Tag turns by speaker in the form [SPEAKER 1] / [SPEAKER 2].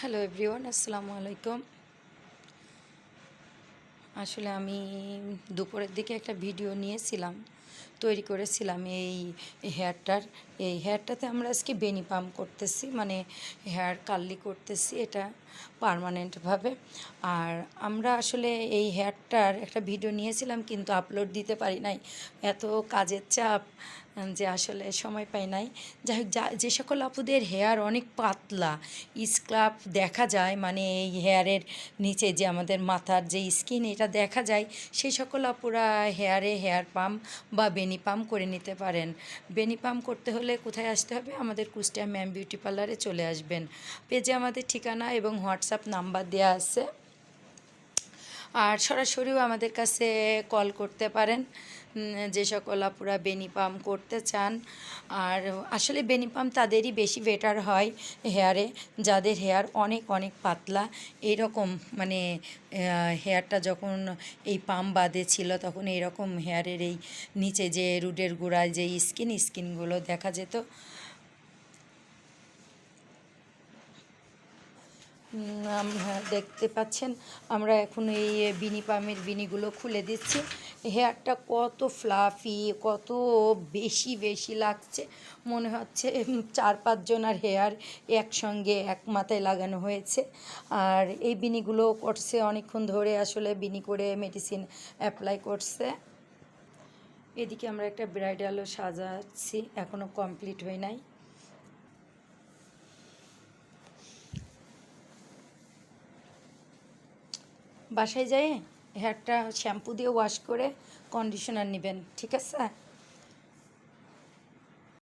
[SPEAKER 1] Hello everyone আসসালামু আলাইকুম আসলে আমি দুপুরের দিকে একটা ভিডিও নিয়েছিলাম, তৈরি করেছিলাম এই হেয়ারটার এই হেয়ারটাতে আমরা আজকে বেনি পাম্প করতেছি মানে হেয়ার কার্লি করতেছি এটা পার্মানেন্টভাবে আর আমরা আসলে এই হেয়ারটার একটা ভিডিও নিয়েছিলাম, কিন্তু আপলোড দিতে পারি নাই। এত কাজের চাপ যে আসলে সময় পাই নাই। যাই হোক, যা, যে সকল আপুদের হেয়ার অনেক পাতলা স্ক্লাপ দেখা যায় মানে এই হেয়ারের নিচে যে আমাদের মাথার যে স্কিন এটা দেখা যায় সেই সকল আপুরা হেয়ারে হেয়ার পাম্প বা বেনি পাম্প করে নিতে পারেন। বেনি পাম্প করতে হলে কোথায় আসতে হবে? আমাদের কুষ্টিয়া ম্যাম বিউটি পার্লারে চলে আসবেন। পেজে আমাদের ঠিকানা এবং হোয়াটসঅ্যাপ নাম্বার দেওয়া আছে। আর সরাসরিও আমাদের কাছে কল করতে পারেন যে সকল আপুরা বেনি পাম্প করতে চান। আর আসলে বেনি পাম্প তাদেরই বেশি বেটার হয় হেয়ারে যাদের হেয়ার অনেক অনেক পাতলা। এইরকম মানে হেয়ারটা যখন এই পাম্প বাদে ছিল, তখন এইরকম হেয়ারের এই নিচে যে রুডের গোড়ায়, যে স্কিন স্কিনগুলো দেখা যেত উম, আমরা দেখতে পাচ্ছেন, আমরা এখন এই বিনি পামের বিনিগুলো খুলে দিচ্ছি। হেয়ারটা কত ফ্লাফি কত বেশি বেশি লাগছে। মনে হচ্ছে চার পাঁচজনের হেয়ার একসঙ্গে এক মাথায় লাগানো হয়েছে। আর এই বিনিগুলো করছে, অনেকক্ষণ ধরে আসলে বিনি করে মেডিসিন অ্যাপ্লাই করছে। এদিকে আমরা একটা ব্রাইডালও সাজাচ্ছি এখনও কমপ্লিট হয় নাই। বাসায় যাই হেয়ারটা শ্যাম্পু দিয়ে ওয়াশ করে কন্ডিশনার নেবেন ঠিক আছে?